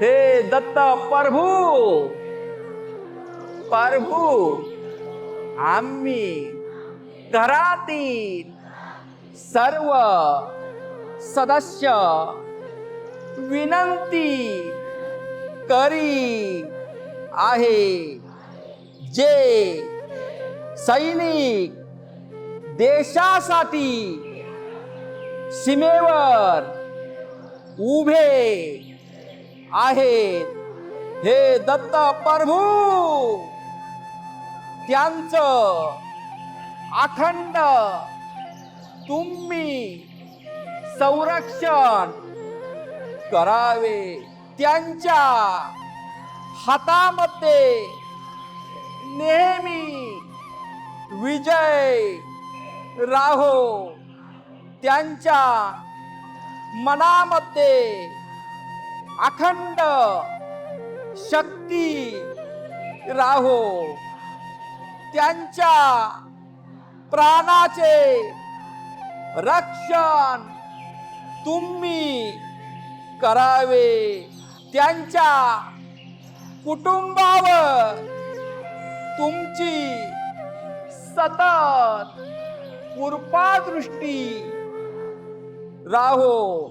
हे दत्त प्रभू! प्रभू! आम्ही घरातील सर्व सदस्य विनंती करी आहे. जे सैनिक देशासाठी सीमेवर उभे आहेत. हे दत्त प्रभू त्यांचं अखंड तुम्ही संरक्षण करावे. त्यांच्या हातामध्ये नेहमी विजय राहो. त्यांच्या मनामध्ये अखंड शक्ती राहो. त्यांच्या प्राणाचे रक्षण तुम्ही करावे. त्यांच्या कुटुंबावर तुमची सतत कृपादृष्टी राहो.